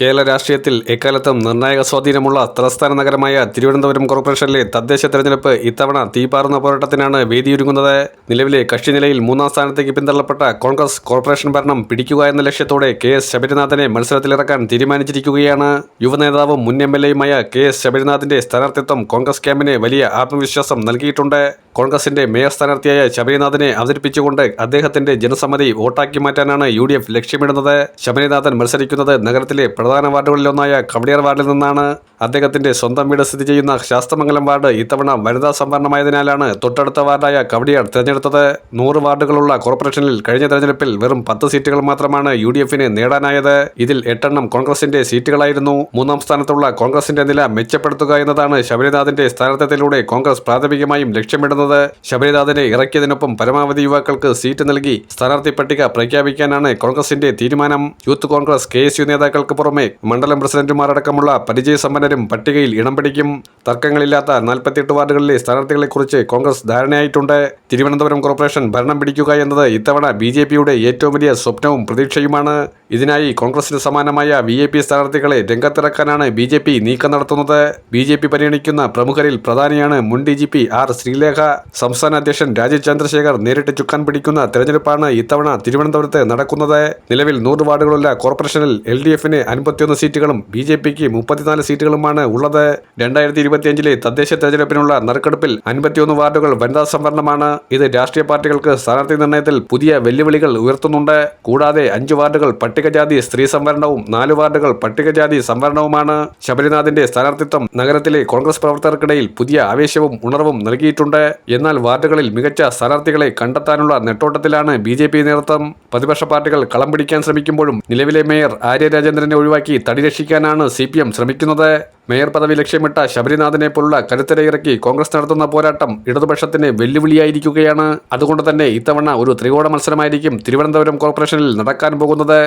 കേരള രാഷ്ട്രീയത്തിൽ എക്കാലത്തും നിർണായക സ്വാധീനമുള്ള തലസ്ഥാന നഗരമായ തിരുവനന്തപുരം കോർപ്പറേഷനിലെ തദ്ദേശ തെരഞ്ഞെടുപ്പ് ഇത്തവണ തീപാറുന്ന പോരാട്ടത്തിനാണ് വേദിയൊരുങ്ങുന്നത്. നിലവിലെ കക്ഷി നിലയിൽ മൂന്നാം സ്ഥാനത്തേക്ക് പിന്തള്ളപ്പെട്ട കോൺഗ്രസ് കോർപ്പറേഷൻ ഭരണം പിടിക്കുക എന്ന ലക്ഷ്യത്തോടെ കെ എസ് ശബരിനാഥനെ മത്സരത്തിലിറക്കാൻ തീരുമാനിച്ചിരിക്കുകയാണ്. യുവനേതാവും മുൻ എം എൽ എയുമായ കെ എസ് ശബരിനാഥിന്റെ സ്ഥാനാർത്ഥിത്വം കോൺഗ്രസ് ക്യാമ്പിന് വലിയ ആത്മവിശ്വാസം നൽകിയിട്ടുണ്ട്. കോൺഗ്രസിന്റെ മേയർ സ്ഥാനാർത്ഥിയായ ശബരിനാഥനെ അവതരിപ്പിച്ചുകൊണ്ട് അദ്ദേഹത്തിന്റെ ജനസമ്മതി വോട്ടാക്കി മാറ്റാനാണ് യു ഡി എഫ് ലക്ഷ്യമിടുന്നത്. ശബരിനാഥൻ മത്സരിക്കുന്നത് നഗരത്തിലെ പ്രധാന വാർഡുകളിലൊന്നായ കവടിയാർ വാർഡിൽ നിന്നാണ്. അദ്ദേഹത്തിന്റെ സ്വന്തം വീട് സ്ഥിതി ചെയ്യുന്ന ശാസ്തമംഗലം വാർഡ് ഇത്തവണ വനിതാ സംവരണമായതിനാലാണ് തൊട്ടടുത്ത വാർഡായ കവടിയാർ തിരഞ്ഞെടുത്തത്. നൂറ് വാർഡുകളുള്ള കോർപ്പറേഷനിൽ കഴിഞ്ഞ തെരഞ്ഞെടുപ്പിൽ വെറും പത്ത് സീറ്റുകൾ മാത്രമാണ് യു ഡി എഫിന് നേടാനായത്. ഇതിൽ എട്ടെണ്ണം കോൺഗ്രസിന്റെ സീറ്റുകളായിരുന്നു. മൂന്നാം സ്ഥാനത്തുള്ള കോൺഗ്രസിന്റെ നില മെച്ചപ്പെടുത്തുക എന്നതാണ് ശബരിനാഥിന്റെ സ്ഥാനാർത്ഥ്യത്തിലൂടെ കോൺഗ്രസ് പ്രാഥമികമായും ലക്ഷ്യമിടുന്നത്. ശബരിനാഥിനെ ഇറക്കിയതിനൊപ്പം പരമാവധി യുവാക്കൾക്ക് സീറ്റ് നൽകി സ്ഥാനാർത്ഥി പട്ടിക പ്രഖ്യാപിക്കാനാണ് കോൺഗ്രസിന്റെ തീരുമാനം. യൂത്ത് കോൺഗ്രസ് കെ നേതാക്കൾക്ക് പുറമെ മണ്ഡലം പ്രസിഡന്റുമാരടക്കമുള്ള പരിചയസമ്പന്നരും പട്ടികയിൽ ഇടം പിടിക്കും. തർക്കങ്ങളില്ലാത്ത നാൽപ്പത്തിയെട്ട് വാർഡുകളിലെ സ്ഥാനാർത്ഥികളെക്കുറിച്ച് കോൺഗ്രസ് ധാരണയായിട്ടുണ്ട്. തിരുവനന്തപുരം കോർപ്പറേഷൻ ഭരണം പിടിക്കുക എന്നത് ഇത്തവണ ബി ജെ പിയുടെ ഏറ്റവും വലിയ സ്വപ്നവും പ്രതീക്ഷയുമാണ്. ഇതിനായി കോൺഗ്രസിന് സമാനമായ വി എ പി സ്ഥാനാർത്ഥികളെ രംഗത്തിറക്കാനാണ് ബി ജെ പി നീക്കം നടത്തുന്നത്. ബി ജെ പി പരിഗണിക്കുന്ന പ്രമുഖരിൽ പ്രധാനിയാണ് മുൻ D G P R Sreelekha. സംസ്ഥാന അധ്യക്ഷൻ രാജീവ് ചന്ദ്രശേഖർ നേരിട്ട് ചുക്കാൻ പിടിക്കുന്ന തെരഞ്ഞെടുപ്പാണ് ഇത്തവണ തിരുവനന്തപുരത്ത് നടക്കുന്നത്. നിലവിൽ നൂറ് വാർഡുകളുള്ള കോർപ്പറേഷനിൽ എൽ ഡി എഫിന് അൻപത്തിയൊന്ന് സീറ്റുകളും ബി ജെ പിക്ക് മുപ്പത്തിനാല് സീറ്റുകളുമാണ് ഉള്ളത്. രണ്ടായിരത്തി ഇരുപത്തിയഞ്ചിലെ തദ്ദേശ തെരഞ്ഞെടുപ്പിനുള്ള നറുക്കെടുപ്പിൽ അൻപത്തിയൊന്ന് വാർഡുകൾ വനിതാ സംവരണമാണ്. ഇത് രാഷ്ട്രീയ പാർട്ടികൾക്ക് സ്ഥാനാർത്ഥി നിർണയത്തിൽ പുതിയ വെല്ലുവിളികൾ ഉയർത്തുന്നുണ്ട്. കൂടാതെ അഞ്ച് വാർഡുകൾ പട്ടികജാതി സ്ത്രീ സംവരണവും നാല് വാർഡുകൾ പട്ടികജാതി സംവരണവുമാണ്. ശബരിനാഥിന്റെ സ്ഥാനാർത്ഥിത്വം നഗരത്തിലെ കോൺഗ്രസ് പ്രവർത്തകർക്കിടയിൽ പുതിയ ആവേശവും ഉണർവും നൽകിയിട്ടുണ്ട്. എന്നാൽ വാർഡുകളിൽ മികച്ച സ്ഥാനാർത്ഥികളെ കണ്ടെത്താനുള്ള നെട്ടോട്ടത്തിലാണ് ബി നേതൃത്വം. പ്രതിപക്ഷ പാർട്ടികൾ കളം പിടിക്കാൻ ശ്രമിക്കുമ്പോഴും നിലവിലെ മേയർ ആര്യ രാജേന്ദ്രനെ ഒഴിവാക്കി തടി രക്ഷിക്കാനാണ് സി പി എം ശ്രമിക്കുന്നത്. മേയർ പദവി ലക്ഷ്യമിട്ട ശബരിനാഥനെ പോലുള്ള കരുത്തരെ ഇറക്കി കോൺഗ്രസ് നടത്തുന്ന പോരാട്ടം ഇടതുപക്ഷത്തിന് വെല്ലുവിളിയായിരിക്കുകയാണ്. അതുകൊണ്ട് തന്നെ ഇത്തവണ ഒരു ത്രികോണ മത്സരമായിരിക്കും തിരുവനന്തപുരം കോർപ്പറേഷനിൽ നടക്കാൻ പോകുന്നത്.